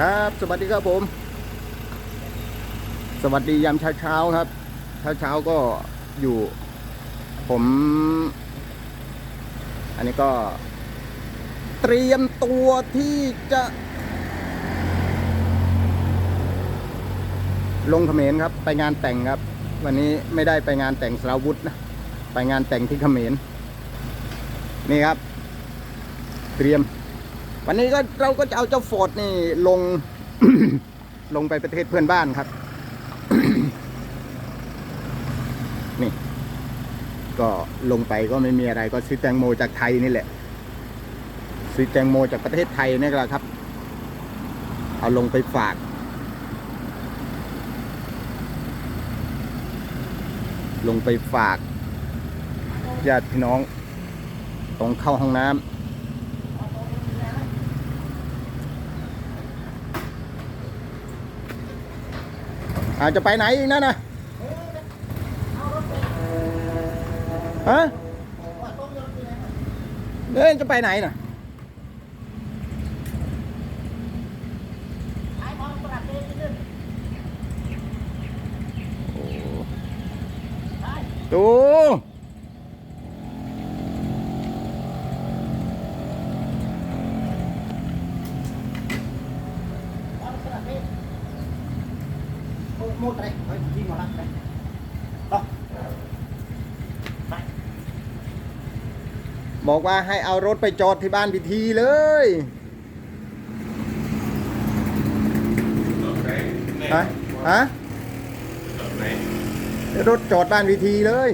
ครับ สวัสดีครับผม สวัสดียามเช้าเช้าครับ เช้าเช้าก็อยู่ ผม อันนี้ก็ เตรียมตัวที่จะ ลงเขมรครับ ไปงานแต่งครับ วันนี้ไม่ได้ไปงานแต่งสราวุธนะ ไปงานแต่งที่เขมร นี่ครับ เตรียม วันนี้ก็เราก็จะเอาเจ้าฟอร์ดนี่ลง ลงไปประเทศเพื่อนบ้านครับ นี่ ก็ลงไปก็ไม่มีอะไรก็ซื้อแตงโมจากไทยนี่แหละ ซื้อแตงโมจากประเทศไทยนี่แหละครับ เอาลงไปฝาก ลงไปฝากญาติพี่น้อง ตรงเข้าห้องน้ำ อาจจะไปไหนอีกนั่นนะฮะเดินจะไปไหนน่ะโอ้ดู một đây thôi đi mà lắc đây đó บอกว่าให้เอารถไปจอดที่บ้านพิธีเลยฮะฮะรถจอดบ้านพิธีเลย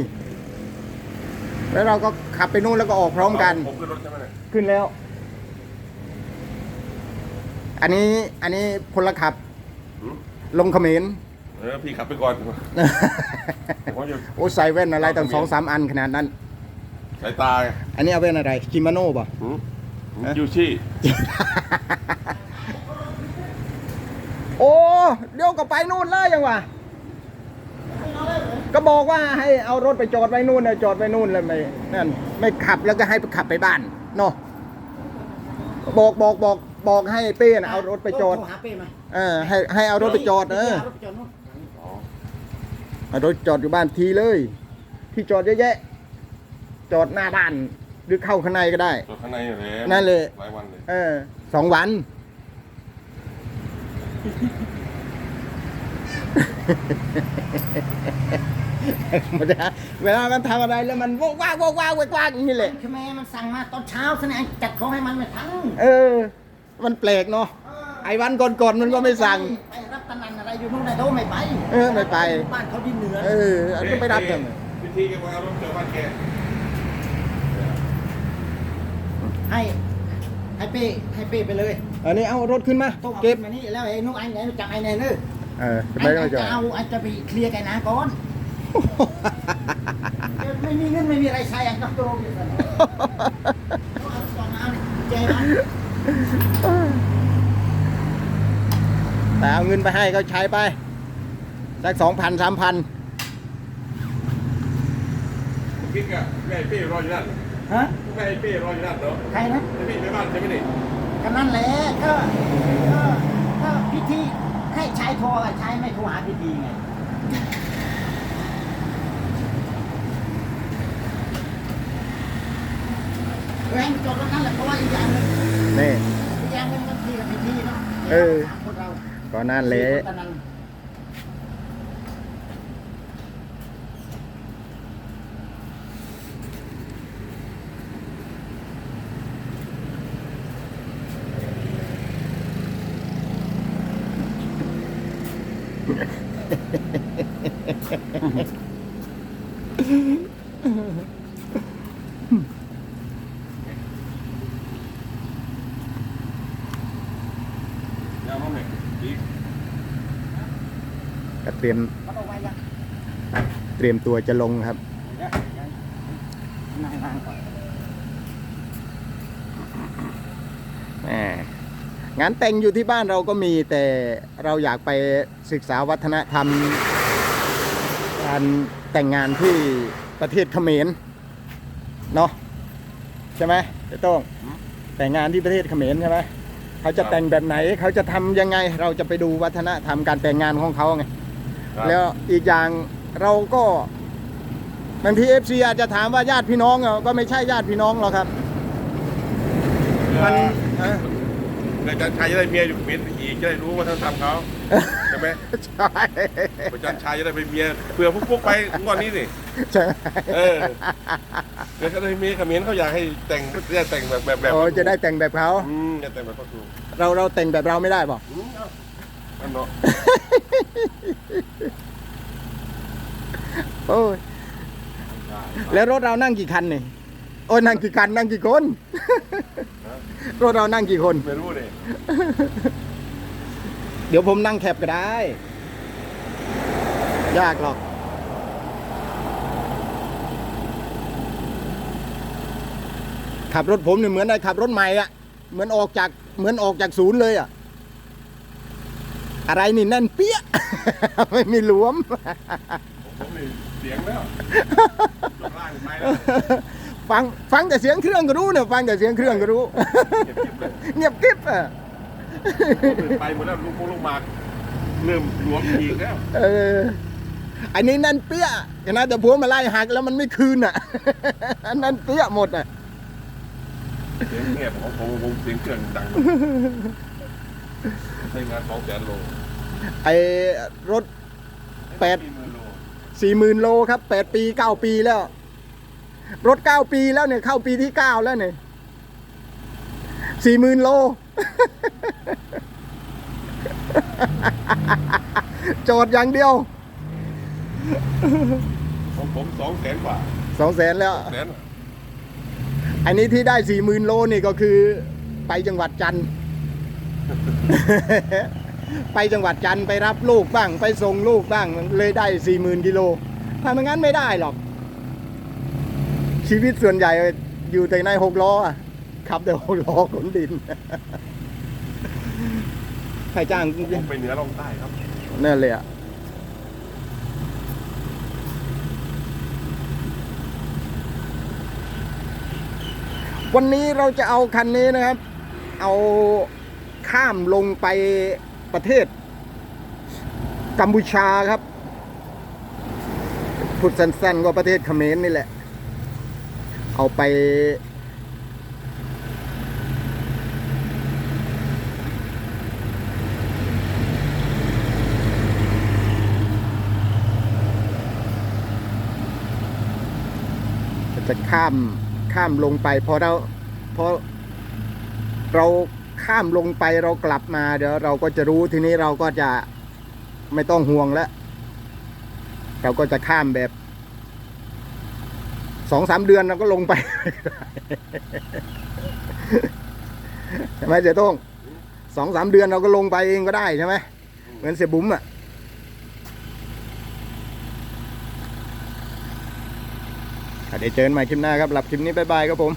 แล้วเราก็ขับไปนู่นแล้วก็ออกพร้อมกัน ผมขึ้นรถใช่ไหมเนี่ยขึ้นแล้ว อันนี้อันนี้พลขับหืมลงเขมร เออพี่ขับไปก่อนผมจะโอ้ใส่แว่นอะไรตั้งสองสามอันขนาดนั้น สายตาไงอันนี้เอาแว่นอะไรกิมาโน่ป่ะ หืมฮะ ยูชี่โอ้เดี๋ยวก็ไปนู่นเลยยังวะก็บอกว่าให้เอารถไปจอดไว้นู่นนะจอดไว้นู่นเลยไม่นั่นไม่ขับแล้วก็ให้ไปขับไปบ้านเนาะบอกบอกบอกบอกให้เป้นะเอารถไปจอด โทรหาเป้ไหมเออให้ให้เอารถไปจอดเออารถไปจอดนู่นอ๋อเอา รถจอดอยู่บ้านทีเลย ที่จอดเยอะแยะ จอดหน้าบ้านหรือเข้าข้างในก็ได้ตัวข้างในเลยนั่นเลย หลายวันเลยเออสองวันมันจะเวลามันทำอะไรแล้วมันวกว้าวกว้าวกว้างอย่างนี้แหละคือแม่มันสั่งมาตอนเช้าสนามจัดของให้มันไม่ทันเออ มันแปลกเนาะ ไอ้วันก่อนๆมันก็ไม่สั่งไป รับตำแหน่งอะไรอยู่นู่นไหนโทรไม่ไปเออไม่ไป บ้านเขาดินเหนือเอออันก็ไปรับทำไมพิธีแกมาเอารถเจอบ้านแกให้ให้เป้ให้เป้ไปเลยอันนี้เอารถขึ้นมาโทรเอาเก็บมานี่แล้วไอ้นุ๊กไอ้ไหนจับไอ้ไหนเนอะเออจะไอ้ไปก็จอจะดเอาไอ้จะไปเคลียร์ไก่นาก่อนเดี๋ยวไม่มีเงินไม่มีอะไรใช้อะก็โตอยู่กันเอาก่อนเอาเจ๊นะ แต่เอาเงินไปให้เขาใช้ไป สักสองพันสามพันผมคิดกับแม่ไอ้เป้รออยู่นั่นฮะแม่ไอ้เป้รออยู่นั่นเนาะใครนะไอ้พี่ไปบ้านใช่ไหมนี่ก็นั่นแหละก็ก็ก็พิธีให้ใช้โทรกับใช้ไม่โทรหาพิธีไงแรงจดแล้วนั่นแหละเพราะว่าอีกอย่างหนึงนี่อีกอย่างหนึงมันทีกับพิธีเนาะเออถามคนเรา ก็นั่นแหละ ตอนนั้น ยาวมา ก็เตรียมเตรียมตัวจะลงครับงนั่งก่อนแหมงานแต่งอยู่ที่บ้านเราก็มีแต่เราอยากไปศึกษาวัฒนธรรม การแต่งงานที่ประเทศเขมรเนาะใช่ไหมเจ๊โต้งแต่งงานที่ประเทศเขมรใช่ไหม เขาจะแต่งแบบไหน เขาจะทำยังไง เราจะไปดูวัฒนธรรมการแต่งงานของเขาไง ครับแล้วอีกอย่างเราก็บางทีเอฟซีอาจจะถามว่าญาติพี่น้องเหรอก็ไม่ใช่ญาติพี่น้องหรอกครับ มันเอ้อ เกิดจันชายจะได้เมียอยู่เมียอีกจะได้รู้ว่าท่านทำเขาใช่ไหมใช่ประจันชายจะได้เป็นเมียเผื่อพวกพวกไปงอนนี้สิใช่เออเดี๋ยวเขาได้เมียเขมิ้นเขาอยากให้แต่งจะแต่งแบบแบบแบบโอ้จะได้แต่งแบบเขาอืมจะแต่งแบบเขาถูกเราเราแต่งแบบเราไม่ได้ป่ะอืมเอาอันเนาะโอ้ยแล้วรถเรานั่งกี่คันนี่โอ้ยนั่งกี่คันนั่งกี่คน รถเรานั่งกี่คน ไม่รู้เลยเดี๋ยวผมนั่งแคบก็ได้ ยากหรอก ขับรถผมเนี่ยเหมือนไอ้ขับรถใหม่อะเหมือนออกจากเหมือนออกจากศูนย์เลยอะอะไรนี่แน่นเปี้ย ไม่มีหลวม ผมนี่เสียงแล้วลงล่างไปแล้ว ฟังฟังแต่เสียงเครื่องก็รู้เนี่ยฟังแต่เสียงเครื่องก็รู้ เก็บเก็บเลยเงียบกริบอะไปหมดแล้วลูกโป่งลูกหมากเริ่มหลวมอีกแล้วเอออันนี้แนั่นเปี้ยเห็นไหมแต่พวงมาไล่หักแล้วมันไม่คืนอะ อันนั้นเปี้ยหมดอะเสียงเงียบของผมผมเสียงเครื่องดังใช้งานสองแสนโลไอ้รถแปดสี่หมื่นโลสี่หมื่นโลครับแปดปีเก้าปีแล้ว รถเก้าปีแล้วเนี่ยเข้าปีที่เก้าแล้วเนี่ยสี่หมื่นโล จอดอย่างเดียว ของผมสองแสนกว่าสองแสนแล้ว แสนอันนี้ที่ได้สี่หมื่นโลนี่ก็คือ ไปจังหวัดจันทร์ ไปจังหวัดจันทร์ไปรับลูกบ้าง ไปส่งลูกบ้างเลยได้สี่หมื่นกิโลถ้าไม่งั้นไม่ได้หรอก ชีวิตส่วนใหญ่อยู่แต่ในหกล้ออะขับแต่หกล้อขนดินใครจ้างผมไปเหนือลงใต้ครับนั่นเลยอะวันนี้เราจะเอาคันนี้นะครับ เอาข้ามลงไปประเทศ กัมพูชาครับพูดสั้นๆก็ประเทศเขมรนี่แหละ เอาไป จะข้ามข้ามลงไปพอเราพอเราข้ามลงไปเรากลับมา เดี๋ยวเราก็จะรู้ทีนี้เราก็จะไม่ต้องห่วงแล้ว เราก็จะข้ามแบบ สองสามเดือนเราก็ลงไป ใช่ไหมเสียต้งสองสามเดือนเราก็ลงไปเองก็ได้ใช่ไหมเหมือนเสียบุ๋มอะเดี๋ยวเจอกันใหม่คลิปหน้าครับหลับคลิปนี้บายบายครับผม